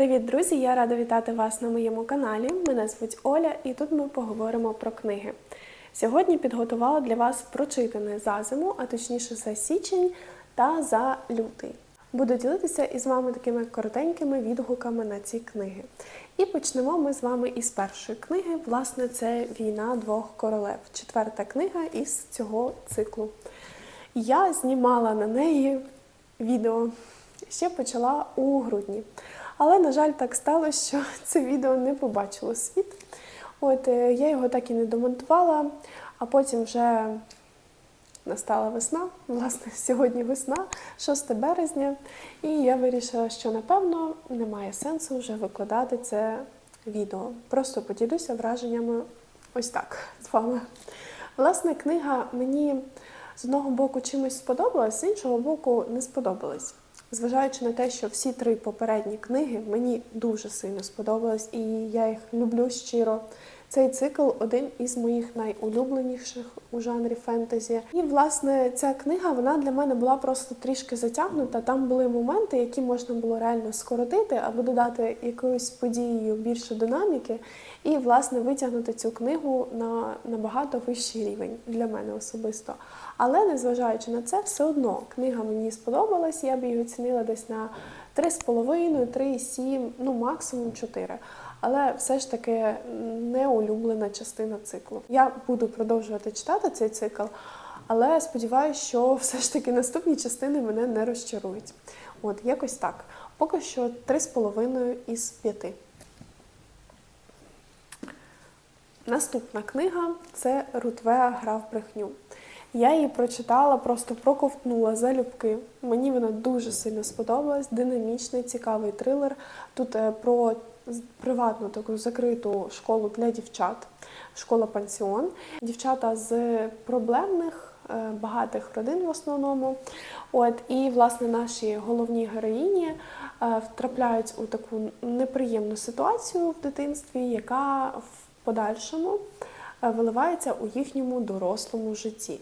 Привіт, друзі! Я рада вітати вас на моєму каналі. Мене звуть Оля, і тут ми поговоримо про книги. Сьогодні підготувала для вас прочитане за зиму, а точніше за січень та за лютий. Буду ділитися із вами такими коротенькими відгуками на ці книги. І почнемо ми з вами із першої книги. Власне, це Війна двох королев, четверта книга із цього циклу. Я знімала на неї відео ще почала у грудні. Але, на жаль, так сталося, що це відео не побачило світ. От е, я його так і не домонтувала, а потім вже настала весна. Власне, сьогодні весна, 6 березня, і я вирішила, що напевно немає сенсу вже викладати це відео. Просто поділюся враженнями ось так з вами. Власне, книга мені з одного боку чимось сподобалась, з іншого боку, не сподобалась. Зважаючи на те, що всі три попередні книги мені дуже сильно сподобались, і я їх люблю щиро. Цей цикл один із моїх найулюбленіших у жанрі фентезі. І власне ця книга вона для мене була просто трішки затягнута. Там були моменти, які можна було реально скоротити або додати якоюсь подією більше динаміки, і власне витягнути цю книгу на набагато вищий рівень для мене особисто. Але незважаючи на це, все одно книга мені сподобалась. Я б її оцінила десь на 3,5, 3,7, ну максимум 4 але все ж таки не улюблена частина циклу. Я буду продовжувати читати цей цикл, але сподіваюся, що все ж таки наступні частини мене не розчарують. От, якось так. Поки що 3,5 із 5. Наступна книга це Рутвеа гра в брехню. Я її прочитала, просто проковтнула залюбки. Мені вона дуже сильно сподобалась. Динамічний, цікавий трилер. Тут е, про приватну таку закриту школу для дівчат, школа пансіон. Дівчата з проблемних. е, Багатих родин в основному, от і власне наші головні героїні е, втрапляють у таку неприємну ситуацію в дитинстві, яка в подальшому виливається у їхньому дорослому житті.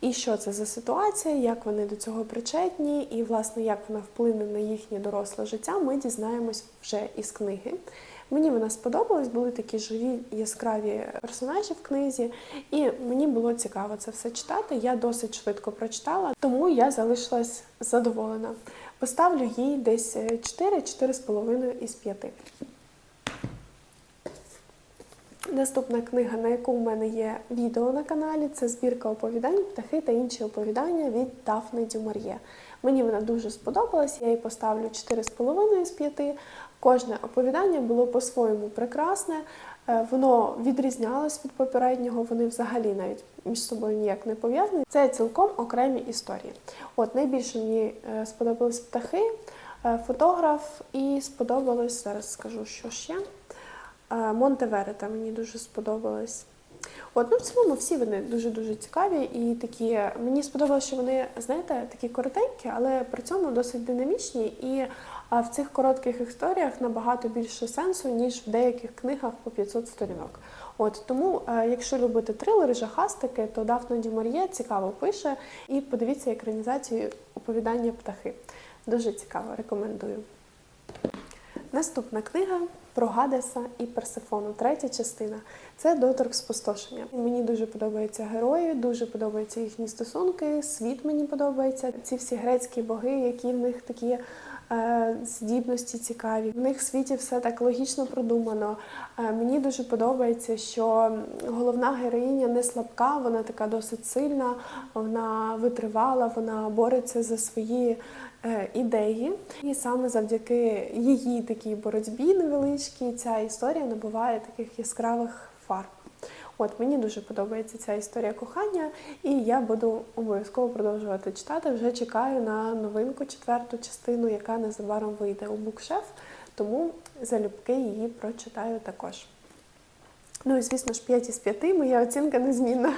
І що це за ситуація, як вони до цього причетні, і власне як вона вплине на їхнє доросле життя, ми дізнаємось вже із книги. Мені вона сподобалась, були такі живі яскраві персонажі в книзі, і мені було цікаво це все читати. Я досить швидко прочитала, тому я залишилась задоволена. Поставлю їй десь 4-4,5 із 5. Наступна книга, на яку в мене є відео на каналі, це збірка оповідань, птахи та інші оповідання від Дафни Дюмар'є. Мені вона дуже сподобалась, я їй поставлю 4,5 з 5. Кожне оповідання було по-своєму прекрасне, е, воно відрізнялось від попереднього, вони взагалі навіть між собою ніяк не пов'язані. Це цілком окремі історії. От найбільше мені е, сподобались птахи, е, фотограф, і сподобалось, зараз скажу, що ще. Монтеверета мені дуже сподобалось. От, ну, в цілому всі вони дуже-дуже цікаві і такі. Мені сподобалося, що вони, знаєте, такі коротенькі, але при цьому досить динамічні. І а, в цих коротких історіях набагато більше сенсу, ніж в деяких книгах по 500 сторінок. От тому, якщо любите трилери, жахастики, то Дафна Дюмар'є цікаво пише. І подивіться екранізацію оповідання птахи. Дуже цікаво, рекомендую. Наступна книга про Гадеса і Персифону, третя частина. Це доторк спустошення. Мені дуже подобаються герої, дуже подобаються їхні стосунки. Світ мені подобається. Ці всі грецькі боги, які в них такі. Е, Здібності цікаві, в них в світі все так логічно продумано. Е, Мені дуже подобається, що головна героїня не слабка, вона така досить сильна, вона витривала, вона бореться за свої е, ідеї. І саме завдяки її такій боротьбі невеличкій ця історія набуває таких яскравих фарб. От мені дуже подобається ця історія кохання, і я буду обов'язково продовжувати читати. Вже чекаю на новинку, четверту частину, яка незабаром вийде у букшеф, тому залюбки її прочитаю також. Ну і звісно ж, 5 із 5 моя оцінка незмінна.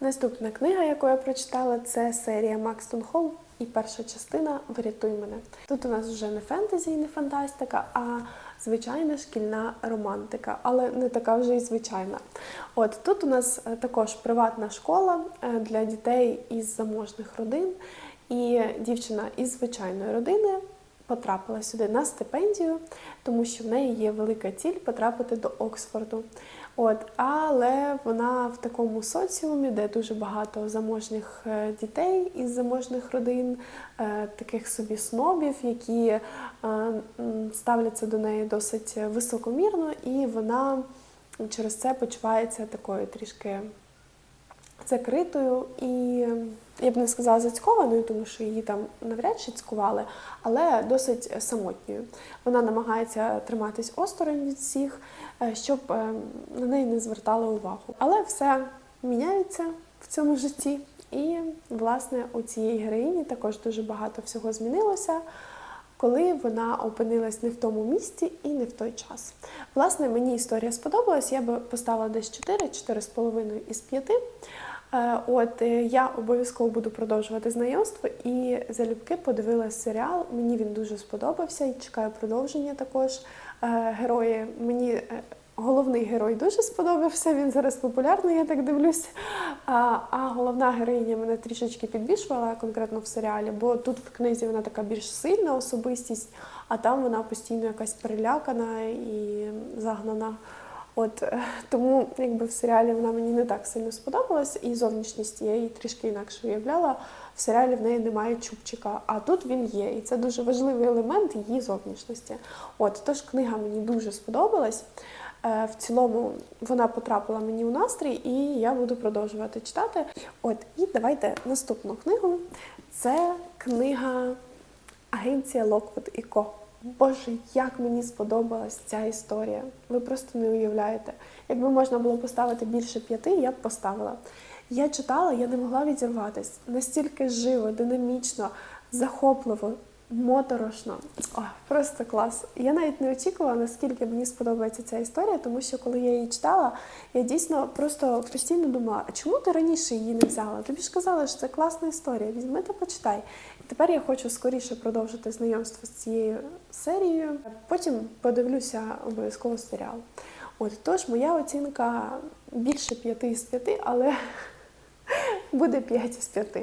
Наступна книга, яку я прочитала, це серія Макстон Холл і перша частина Врятуй мене. Тут у нас вже не фентезі і не фантастика, а звичайна шкільна романтика, але не така вже і звичайна. От тут у нас е, також приватна школа е, для дітей із заможних родин, і дівчина із звичайної родини потрапила сюди на стипендію, тому що в неї є велика ціль потрапити до Оксфорду. От, але вона в такому соціумі, де дуже багато заможних е, дітей із заможних родин, е, таких собі снобів, які е, ставляться до неї досить високомірно, і вона через це почувається такою трішки закритою і я б не сказала зацькованою, тому що її там навряд чи цькували, але досить самотньою. Вона намагається триматись осторонь від всіх, е, щоб е, на неї не звертали увагу. Але все міняється в цьому житті. І, власне, у цієї героїні також дуже багато всього змінилося, коли вона опинилась не в тому місці і не в той час. Власне, мені історія сподобалась, я би поставила десь 4, 4,5 із 5. Е, От е, я обов'язково буду продовжувати знайомство і залюбки подивилась серіал. Мені він дуже сподобався і чекаю продовження також. Е, Герої мені головний герой дуже сподобався. Він зараз популярний, я так дивлюсь. А, а головна героїня мене трішечки підбільшувала конкретно в серіалі, бо тут в книзі вона така більш сильна особистість, а там вона постійно якась перелякана і загнана. От е, тому, якби в серіалі вона мені не так сильно сподобалась, і зовнішність я її трішки інакше уявляла. В серіалі в неї немає чубчика, а тут він є, і це дуже важливий елемент її зовнішності. От тож книга мені дуже сподобалась. Е, В цілому вона потрапила мені у настрій, і я буду продовжувати читати. От, і давайте наступну книгу. Це книга Агенція Локвуд і Ко. Боже, як мені сподобалась ця історія. Ви просто не уявляєте. Якби можна було поставити більше п'яти, я б поставила. Я читала, я не могла відірватися. Настільки живо, динамічно, захопливо, моторошно. О, просто клас. Я навіть не очікувала, наскільки мені сподобається ця історія, тому що коли я її читала, я дійсно просто постійно думала, а чому ти раніше її не взяла? Тобі ж казали, що це класна історія. Візьми та почитай. І тепер я хочу скоріше продовжити знайомство з цією серією. Потім подивлюся обов'язково серіал. От тож моя оцінка більше 5 з 5, але буде 5 із 5.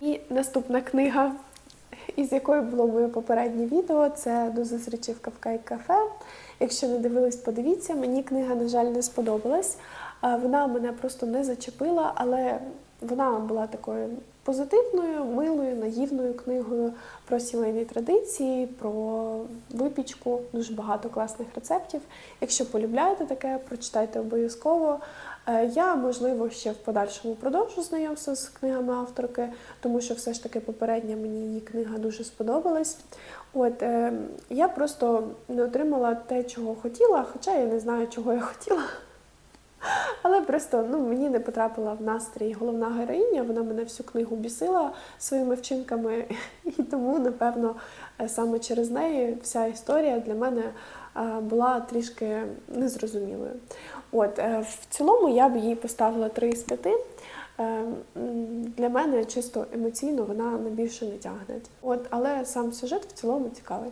І наступна книга, із якою було моє попереднє відео, це до зустрічі в Кавкай кафе. Якщо не дивились, подивіться. Мені книга, на жаль, не сподобалась. Вона мене просто не зачепила, але вона була такою позитивною, милою, наївною книгою про сімейні традиції, про випічку, дуже багато класних рецептів. Якщо полюбляєте таке, прочитайте обов'язково. Е, Я, можливо, ще в подальшому продовжу знайомство з книгами авторки, тому що все ж таки попередня мені її книга дуже сподобалась. От е, я просто не отримала те, чого хотіла, хоча я не знаю, чого я хотіла. Але просто ну, мені не потрапила в настрій головна героїня, вона мене всю книгу бісила своїми вчинками, і тому, напевно, е, саме через неї вся історія для мене е, була трішки незрозумілою. От, е, в цілому я б їй поставила 3 з 5. Е, Для мене чисто емоційно вона на більше не тягне. От, але сам сюжет в цілому цікавий.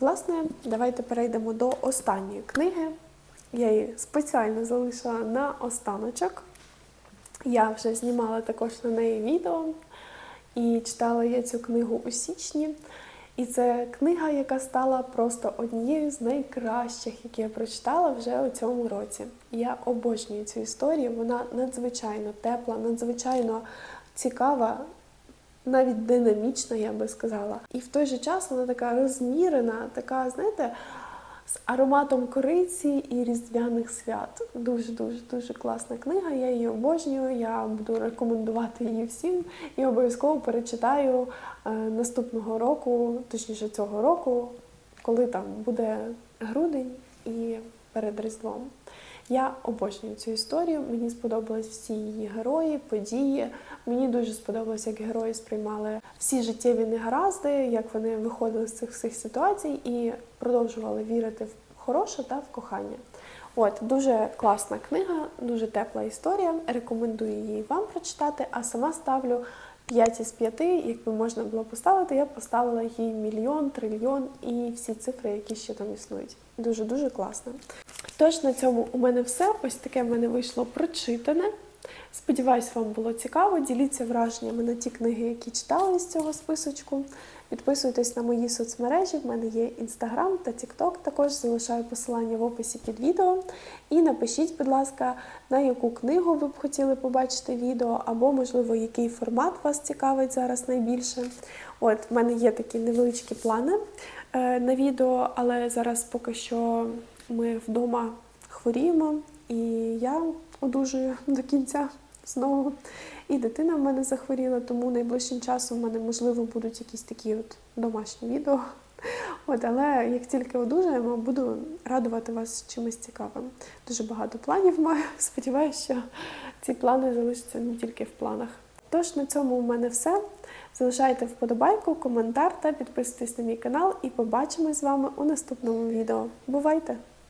Власне, давайте перейдемо до останньої книги. Я її спеціально залишила на останочок. Я вже знімала також на неї відео і читала я цю книгу у січні. І це книга, яка стала просто однією з найкращих, які я прочитала вже у цьому році. Я обожнюю цю історію. Вона надзвичайно тепла, надзвичайно цікава, навіть динамічна, я би сказала. І в той же час вона така розмірена, така, знаєте, з ароматом кориці і різдвяних свят. Дуже дуже дуже класна книга. Я її обожнюю. Я буду рекомендувати її всім і обов'язково перечитаю е, наступного року, точніше цього року, коли там буде грудень і перед Різдвом. Я обожнюю цю історію. Мені сподобались всі її герої, події. Мені дуже сподобалось, як герої сприймали всі життєві негаразди, як вони виходили з цих всіх ситуацій і продовжували вірити в хороше та в кохання. От дуже класна книга, дуже тепла історія. Рекомендую її вам прочитати, а сама ставлю 5 із 5, якби можна було поставити, я поставила їй мільйон, трильйон і всі цифри, які ще там існують. Дуже дуже класно. Тож на цьому у мене все. Ось таке в мене вийшло прочитане. Сподіваюсь, вам було цікаво. Діліться враженнями на ті книги, які читали з цього списочку. Підписуйтесь на мої соцмережі. В мене є інстаграм та тікток. Також залишаю посилання в описі під відео. І напишіть, будь ласка, на яку книгу ви б хотіли побачити відео, або, можливо, який формат вас цікавить зараз найбільше. От, в мене є такі невеличкі плани е, на відео, але зараз поки що ми вдома хворіємо, і я одужую до кінця знову. І дитина в мене захворіла, тому найближчим часом в мене можливо будуть якісь такі от домашні відео. От, але як тільки одужаємо, буду радувати вас чимось цікавим. Дуже багато планів маю. Сподіваюся, що ці плани залишаться не тільки в планах. Тож на цьому у мене все. Залишайте вподобайку, коментар та підписуйтесь на мій канал і побачимось з вами у наступному відео. Бувайте!